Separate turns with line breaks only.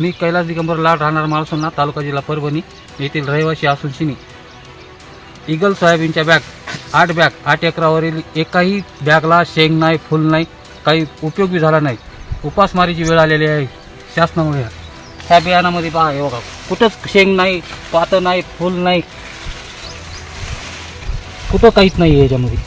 मी कैलास दिगंबर लाड राहणार माळसोना तालुका जिल्हा परभणी येथील रहिवासी असून शिनी इगल सोयाबीनच्या बॅग आठ बॅग आठ एकरावरील एकाही बॅगला शेंग नाही फुल नाही काही उपयोगी झाला नाही. उपासमारीची वेळ आलेली आहे शासनामुळे. ह्या बियाणामध्ये पहा हे बघा कुठंच शेंग नाही पातं नाही फुल नाही. कुठं काहीच नाही आहे याच्यामध्ये.